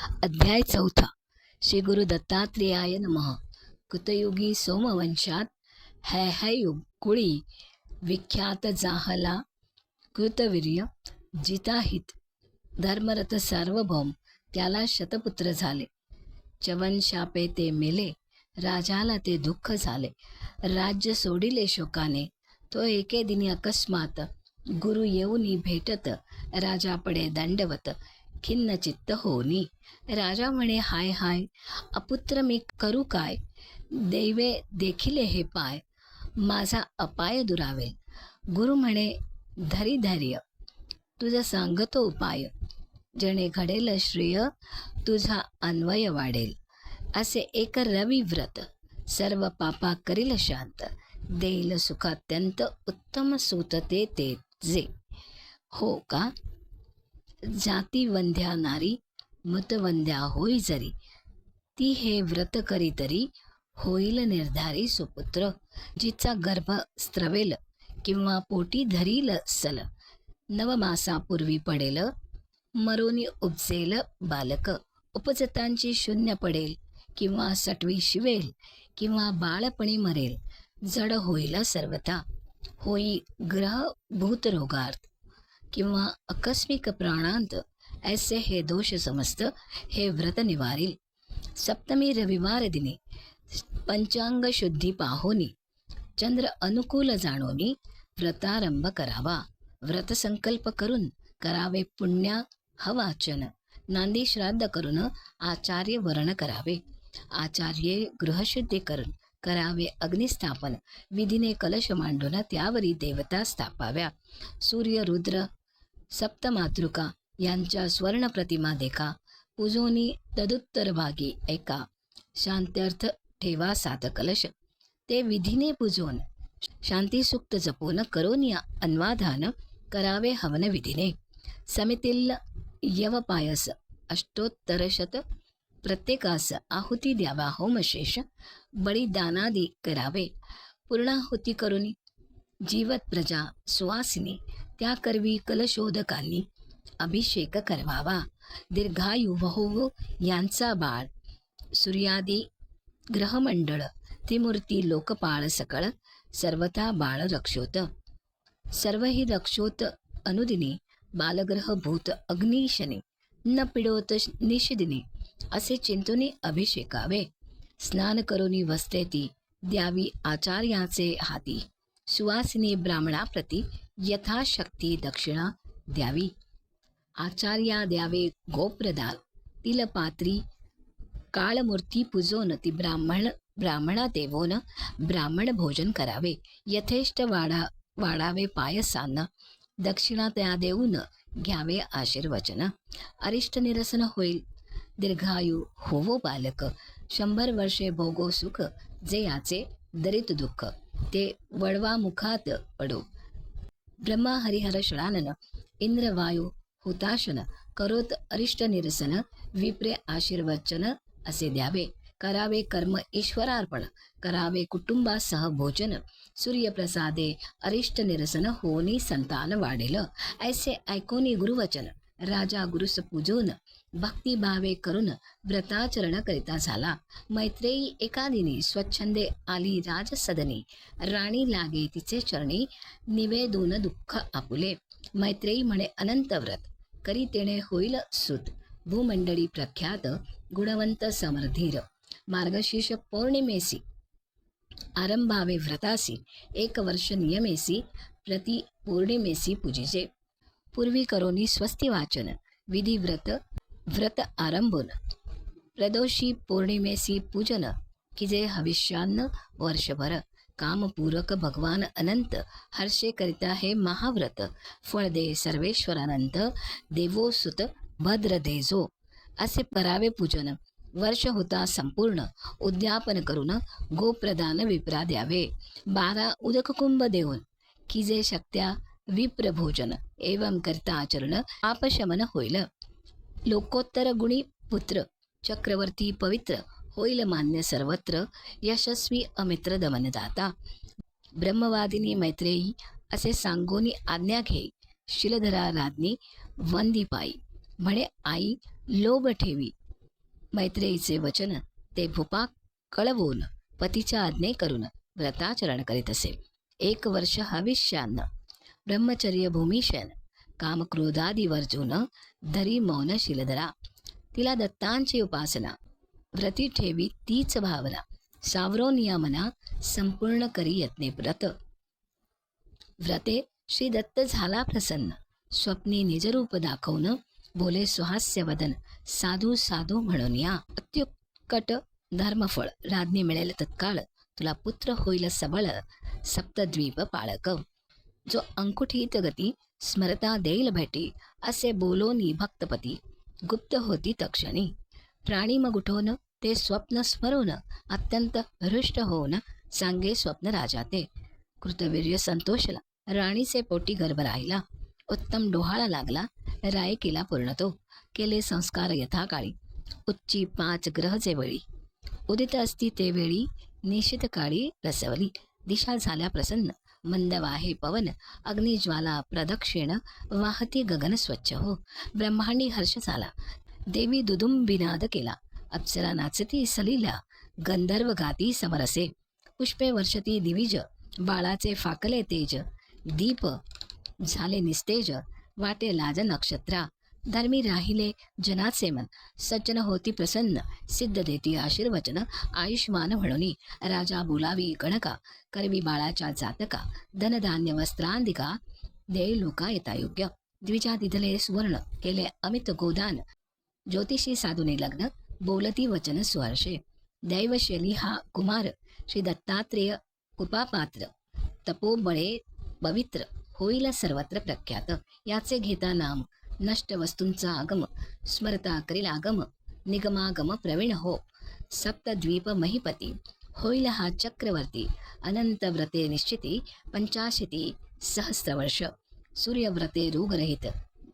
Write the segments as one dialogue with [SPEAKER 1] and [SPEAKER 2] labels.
[SPEAKER 1] अध्याय चौथा. श्री गुरु दत्तात्रेयाय नमः. कृतयुगी सोमवंशात है है युग कुळी विख्यात जाहला कृतवीर्य जिताहित. धर्मरथ सार्वभौम त्याला शतपुत्र झाले. चवन शापे ते मेले राजाला ते दुःख झाले. राज्य सोडिले शोकाने तो एके दिनी अकस्मात गुरु येऊनी भेटत राजापडे दंडवत. खिन्न चित्त होनी. राजा म्हणे हाय हाय अपुत्र मी करू काय? दैवे देखिले हे पाय. माझा अपाय दुरावेल. गुरु म्हणे धरी धैर्य तुझा सांगतो उपाय. जणे घडेल श्रेय तुझा अन्वय वाढेल. असे एक रवी व्रत. सर्व पापा करील शांत. देईल सुख अत्यंत उत्तम सूत ते जे. हो का? जाती वंध्या नारी मतवंध्या होई जरी. ती हे व्रत करी तरी होईल निर्धारी सुपुत्र जिचा गर्भ स्त्रवेल किंवा पोटी धरील सल. नवमासापूर्वी पडेल मरोनी उपजेल बालक. उपजतांची शून्य पडेल किंवा सटवी शिवेल किंवा बाळपणी मरेल. जड होईल सर्वथा. होई ग्रह भूतरोगार्थ. किंवा आकस्मिक प्राणांत ऐसे हे दोष समस्त हे व्रत निवारील. सप्तमी रविवार दिनी पंचांग शुद्धी पाहोनी चंद्र अनुकूल जाणोनी व्रतारंभ करावा. व्रत संकल्प करून करावे पुण्या हवाचन नांदी श्राद्ध करून आचार्य वर्ण करावे. आचार्ये गृहशुद्धी करून करावे अग्निस्थापन विधीने कलश मांडून त्यावरी देवता स्थापाव्या. सूर्य रुद्र सप्तमातृका यांच्या स्वर्णप्रतिमा देखा. पूजोनी तदुत्तर भागी एका. शांत्यर्थ ठेवा सात कलश ते विधीने पूजून. शांतीसुक्त जपून करून या अन्वाधान करावे हवन विधीने. समितील यवपायस अष्टोत्तरशत प्रत्येकास आहुती द्यावा होमशेष. बळीदानादी करावे. पूर्णाहुती करून. जीवत प्रजा सुवासिनी. त्या करवी कलशोधकांनी अभिषेक करवावा. दीर्घायु वहो यांचा बाळ. सूर्यादी ग्रहमंडळ. त्रिमूर्ती लोकपाळ सकळ. सर्वथा बाळ रक्षोत. सर्व ही रक्षोत अनुदिने. बालग्रह भूत अग्निशने न पिडोत निशिदिनी असे चिंतुनी अभिषेकावे. स्नान करुनी वस्ते ती द्यावी आचार्याचे हाती. सुवासिनी ब्राह्मणाप्रती यथाशक्ती दक्षिणा द्यावी. आचार्या द्यावे गोप्रदान तिलपात्री काळमूर्ती पूजोन ती ब्राह्मण ब्राह्मणा देवोन ब्राह्मण भोजन करावे. यथेष्ट वाढा वाढावे पायसान दक्षिणा त्या देऊन घ्यावे आशीर्वचन. अरिष्ट निरसन होईल दीर्घायू होवो बालक. शंभर वर्षे भोगो सुख जे याचे दरित दुःख ते वडवा मुखात पडो. ब्रह्मा हरिहर शळानन इंद्रवायू हुताशन करोत अरिष्ट निरसन विप्रे आशीर्वचन असे द्यावे करावे कर्म ईश्वरार्पण करावे कुटुंबासह भोजन सूर्यप्रसादे अरिष्ट निरसन होनी संतान वाढेल ऐसे ऐकोनी गुरुवचन राजा गुरुस पूजोन भक्तिभावे करून व्रताचरण करिता झाला. मैत्रेयी एकादिनी स्वच्छंदे आली राजसदनी. राणी लागे तिचे चरणी निवेदून दुःख आपुले. मैत्रेयी म्हणे अनंत व्रत करी तेणे होईल सुत. भूमंडळी प्रख्यात गुणवंत समर्धीर. मार्गशीर्ष पौर्णिमेसी आरंभावे व्रतासी. एक वर्ष नियमेसी प्रति पौर्णिमेसी पूजिजे. पूर्वी करोनी स्वस्ती वाचन विधी व्रत आरंभून प्रदोषी पौर्णिमेसी पूजन की जे हविष्यान्न वर्षभर. कामपूरक भगवान अनंत हर्षे करिता हे महाव्रत. फळ दे सर्वेश्वरानंत देवोसुत भद्र देजो असे करावे पूजन. वर्ष होता संपूर्ण. उद्यापन करून गोप्रदान विप्रा द्यावे. बारा उदककुंभ देऊन की जे शक्त्या विप्रभोजन. एवं करता आचरण आपशमन होईल. लोकोत्तर गुणी पुत्र चक्रवर्ती पवित्र होईल मान्य सर्वत्र यशस्वी अमित्र दमनदाता. ब्रह्मवादिनी मैत्रेयी असे सांगोनी आज्ञा घे शिलधरा राज्ञी वंदीपायी म्हणे आई लोभ ठेवी. मैत्रेयीचे वचन ते भूपा कळवून पतीच्या आज्ञे करून व्रताचरण करीत असे. एक वर्ष हविष्यान्न. ब्रह्मचर्य भूमिशन कामक्रोधादी वर्जून धरी मौन शिलधरा तिला दत्तांची उपासना व्रती ठेवी तीच भावना सावरो नियमना संपूर्ण करी यत्ने व्रत व्रते श्री दत्त झाला प्रसन्न स्वप्नी निजरूप दाखवून बोले सुहास्य वदन साधू साधू म्हणून या अत्युत्कट धर्मफळ राज्ञी मिळेल तत्काळ तुला पुत्र होईल सबळ सप्तद्वीप पाळक जो अंकुठीत गती स्मरता देईल भेटी असे बोलोनी भक्तपती. गुप्त होती तक्षणी. प्राणी मग उठवून ते स्वप्न स्मरून अत्यंत हृष्ट होऊन सांगे स्वप्न राजा ते. कृतवीर्य संतोषला राणीचे पोटी गर्भ राहिला. उत्तम डोहाळा लागला राय केला पूर्ण तो. केले संस्कार यथाकाळी. उच्ची पाच ग्रहचे वेळी उदित असती ते वेळी निश्चित काळी रसवली. दिशा झाल्या प्रसन्न. मंदवाहे पवन अग्निज्वाला प्रदक्षिण वाहती गगन स्वच्छ हो. ब्रह्मांडी हर्ष झाला देवी दुदुंबिनाद केला. अप्सरा नाचती सलीला गंधर्व गाती समरसे. पुष्पे वर्षती दिविज बाळाचे फाकले तेज. दीप झाले निस्तेज वाटे लाज नक्षत्रा. धर्मी राहिले जनाचे मन सज्जन होती प्रसन्न. सिद्ध देती आशीर्वचन. आयुष्मान म्हणून. राजा बोलावी गणका करवी बाळाच्या जातका. धनधान्य वस्त्रांदिका दे लोका येता योग्य द्विजा दिधले सुवर्ण. केले अमित गोदान. ज्योतिषी साधूने लग्न. बोलती वचन सुहर्षे. दैवशैली हा कुमार. श्री दत्तात्रेय कृपापात्र. तपोबळे पवित्र. होईल सर्वत्र प्रख्यात. याचे घेता नाम. नष्ट वस्तूंचा आगम स्मरता करील आगम निगमागम प्रवीण हो। सप्तद्वीप महिपती होईल हा चक्रवर्ती अनंत व्रते निश्चिती पंचाशती सहस्रवर्ष। सूर्यव्रते रोगरहित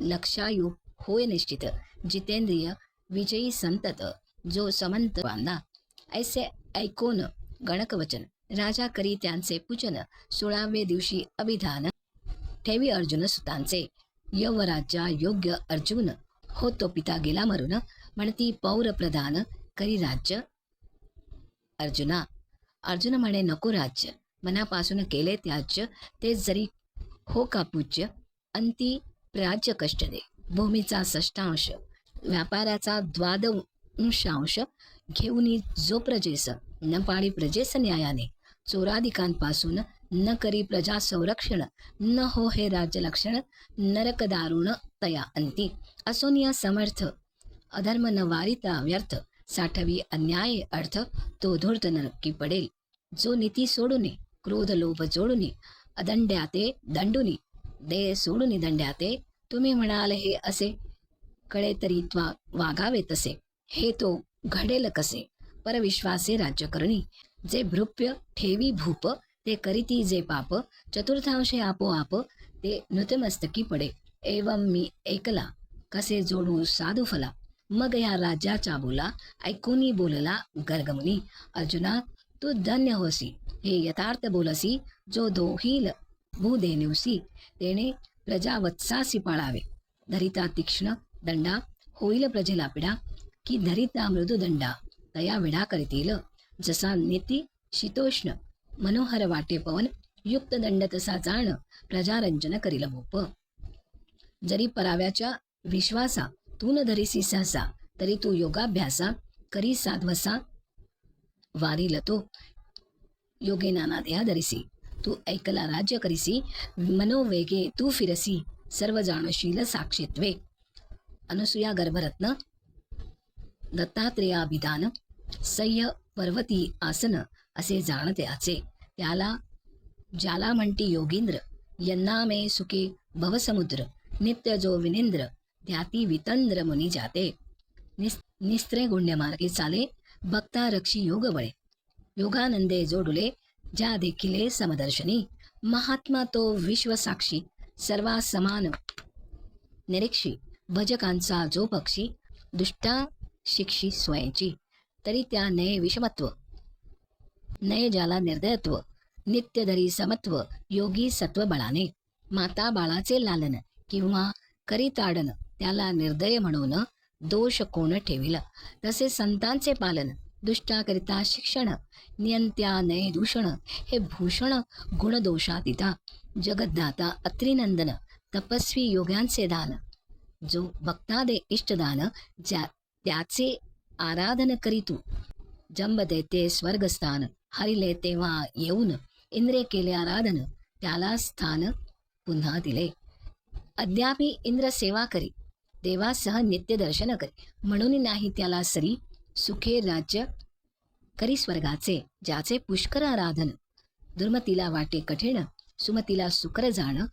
[SPEAKER 1] लक्षायु होय निश्चित जितेंद्रिय विजयी संतत जो समंत बांधा ऐसे ऐकोन गणकवचन राजा करी त्यांचे पूजन सोळावे दिवशी अभिधान। ठेवी अर्जुन सुतांचे। यवराज्या योग्य अर्जुन होतो पिता गेला मरून. म्हणती पौर प्रधान करी राज्य. अर्जुना अर्जुन म्हणे नको राज्य. मनापासून केले त्याज्य. ते जरी हो का पूज्य अंती प्राज्य कष्ट दे. भूमीचा षष्टांश व्यापाराचा द्वादंशांश घेऊन जो प्रजेस. न पाळी प्रजेस न्यायाने. चोराधिकांपासून न करी प्रजा संरक्षण न हो हे राज्य लक्षण नरक दारुण तया अंती. असोनिया समर्थ अधर्म न वारिता व्यर्थ साठवी अन्याय अर्थ तो धूर्त नरकी पडेल. जो नीती सोडून क्रोध लोभ जोडून अदंड्याते दंडुनी दे सोडून दंड्याते तुम्ही म्हणाल हे असे कळे तरी त्वा वागावे तसे हे तो घडेल कसे? परविश्वासे राज्य करणी जे भृप्य ठेवी भूप ते करीती जे पाप चतुर्थांशे आपोआप ते नृतमस्तकी पडे. एवं मी ऐकला कसे जोडू साधू फला. मग या राजाचा बोला ऐकूनी बोलला गर्गमुनी अर्जुना तू धन्य होसी. हे यथार्थ बोलसी जो दोहील भूदेनुसी तेने प्रजावत्सासी पाळावे. धरिता तीक्ष्ण दंडा होईल प्रजेला पिडा की धरिता मृदुदंडा तया विडा करतील. जसा नीती शीतोष्ण. मनोहर वाटे पवन युक्त दंड तसा जाण प्रजारंजन करील मोप. जरी पराव्याच्या विश्वासा तू न धरिसी सहसा तरी तू योगाभ्यासा करी साध्वसा वारील तो. योगे नाना देहा धरिसी तू ऐकला राज्य करिसी मनोवेगे तू फिरसी सर्व जाणशील साक्षित्वे. अनुसूया गर्भरत्न दत्तात्रेयाभिधान सह्य पर्वती आसन असे जाणत्याचे त्याला ज्याला म्हणती योगींद्र यन्नामे सुखे भवसमुद्र नित्य जो विनिंद्र ध्याती वितंद्र मुनी जाते. निस निस्त्रे गुण्यमार्गे चाले भक्ता रक्षी योग बळे. योगानंदे जोडुले ज्या देखिले समदर्शनी. महात्मा तो विश्वसाक्षी सर्वा समान निरीक्षी भजकांचा जो पक्षी दुष्टा शिक्षी स्वयंची. तरी त्या नये विषमत्व. नये ज्याला निर्दयत्व नित्यधरी समत्व योगी सत्व बळाने. माता बाळाचे लालन किंवा करीताडन त्याला निर्दय म्हणून दोष कोण ठेविलं? तसे संतांचे पालन दुष्टाकरिता शिक्षण नियंत्या नये दूषण हे भूषण गुणदोषातीता जगद्दाता अत्रिनंदन तपस्वी योग्यांचे दान. जो भक्तादे इष्टदान ज्या त्याचे आराधन करीतू जंब देते स्वर्गस्थान. हरिले तेव्हा येऊन इंद्रे केले आराधन. त्याला स्थान पुन्हा दिले. अद्यापि इंद्र सेवा करी. देवासह नित्य दर्शन करी. म्हणून नाही त्याला सरी सुखे राज्य करी स्वर्गाचे ज्याचे पुष्कर आराधन. दुर्मतीला वाटे कठीण सुमतीला सुकर जाण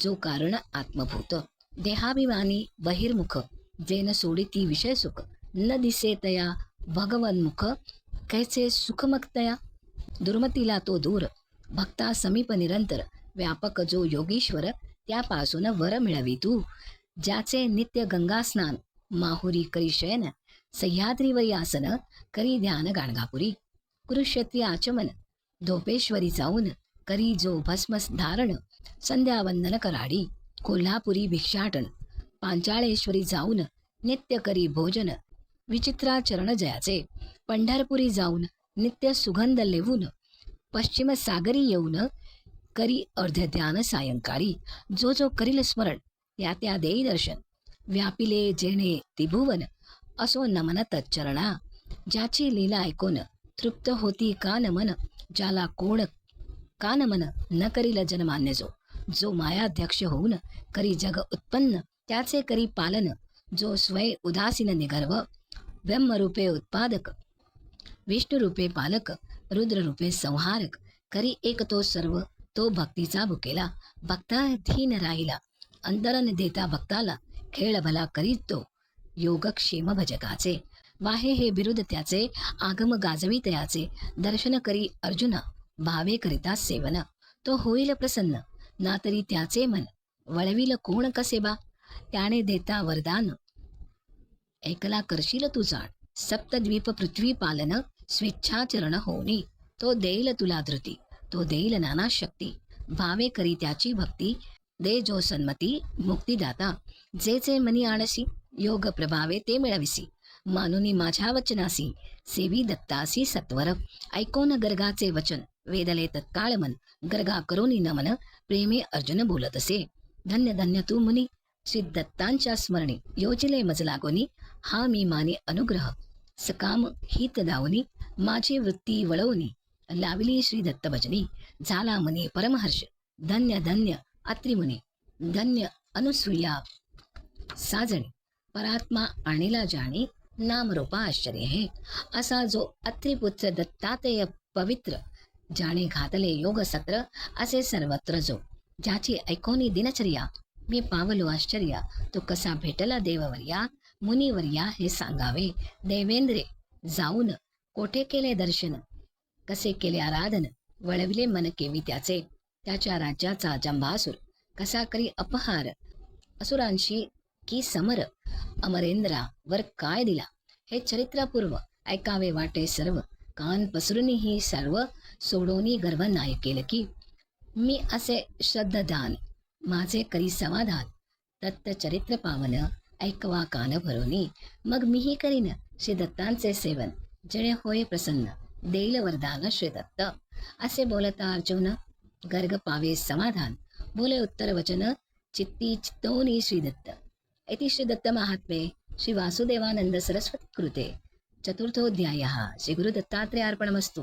[SPEAKER 1] जो कारण आत्मभूत. देहाभिमानी बहिर्मुख जेन सोडिती विषय सुख. न दिसे तया भगवन्मुख कैसे सुखमक्तया? दुर्मतीला तो दूर. भक्ता समीप निरंतर. व्यापक जो योगीश्वर त्यापासून वर मिळवी तू. ज्याचे नित्य गंगा स्नान माहुरी करी शयन सह्याद्रीवरी आसन करी ध्यान गाणगापुरी. कुरुक्षेत्री आचमन धोपेश्वरी जाऊन करी जो भस्मस धारण संध्यावंदन कराडी. कोल्हापुरी भिक्षाटन पांचाळेश्वरी जाऊन नित्य करी भोजन विचित्राचरण जयाचे. पंढरपुरी जाऊन नित्य सुगंध लेवून पश्चिम सागरी येऊन करी अर्ध ध्यान सायंकाळी जो जो करील स्मरण त्या त्या देई दर्शन. व्यापिले जेणे त्रिभुवन असो नमन तच्चरणा. ज्याची लीला ऐकून तृप्त होती कान मन ज्याला कोण कान मन न करील जनमान्य जो. जो मायाध्यक्ष होऊन करी जग उत्पन्न त्याचे करी पालन. जो स्वय उदासीन निगर्व ब्रह्मरूपे उत्पादक विष्णुरूपे पालक रुद्ररूपे संहारक करी एक तो सर्व तो भक्तीचा भुकेला भक्ताधीन राहिला. अंतरन देता भक्ताला खेळ भला करीत तो योगक्षेम भजकाचे. वाहे हे बिरुद त्याचे आगम गाजवी तयाचे दर्शन करी अर्जुन भावे करिता सेवन. तो होईल प्रसन्न ना तरी त्याचे मन. वळविल कोण कसे बा त्याने देता वरदान. ऐकला करशील तू जाण. सप्तद्वीप पृथ्वी पालन स्वेच्छाचरण होणे तो देईल तुला धृती. तो देईल नाना शक्ती भावे करी त्याची भक्ती. दे जो सन्मती मुक्तीदाता. जे जे मनी आणसी योग प्रभावे ते मिळविसी. मानुनी माझ्या वचनासी. सेवी दत्तासी सत्वर. ऐकोन गर्गाचे वचन. वेदले तत्काळ मन. गर्गा करोनी नमन. प्रेमे अर्जुन बोलत असे धन्य धन्य तू मुनी. श्री दत्तांच्या स्मरणे. योजिले मज लागोनी हा मी माने अनुग्रह. सकाम हित दावनी माझी वृत्ती वळवणी. लावली श्री दत्तभजनी झाला मने परमहर्ष. धन्य धन्य अत्रिमुनी धन्य अनुसूया साजणी. परात्मा आणीला जाणी. नामरूपा आश्चर्य हे. असा जो अत्रिपुत्र दत्तातेय पवित्र जाणे घातले योग सत्र असे सर्वत्र जो. ज्याची ऐकोनी दिनचर्या. मी पावलो आश्चर्या. तो कसा भेटला देववर्या? मुनिवर्या हे सांगावे. देवेंद्रे जाऊन कोठे केले दर्शन? कसे केले आराधन? वळविले मन केवी त्याचे त्याच्या राज्याचा जंभासूर कसा करी अपहार? असुरांशी की समर? अमरेंद्रा वर काय दिला? हे चरित्रपूर्व ऐकावे वाटे सर्व. कान पसरुनी ही सर्व सोडोनी गर्व नाही केलं की मी असे श्रद्धदान माझे करी समाधान दत्त चरित्र पावन ऐकवा कान भरोनी. मग मीही करीन श्री दत्तांचे सेवन. जळे होय प्रसन्न देईल वरदान श्रीदत्त. असे बोलता अर्जुन गर्ग पावे समाधान. बोले उत्तर वचन चित्ती चित्तोनी श्रीदत्त. इति श्रीदत्त महात्मे श्री वासुदेवानंद सरस्वती कृते. चतुर्थोऽध्यायः श्री अर्पणमस्तु.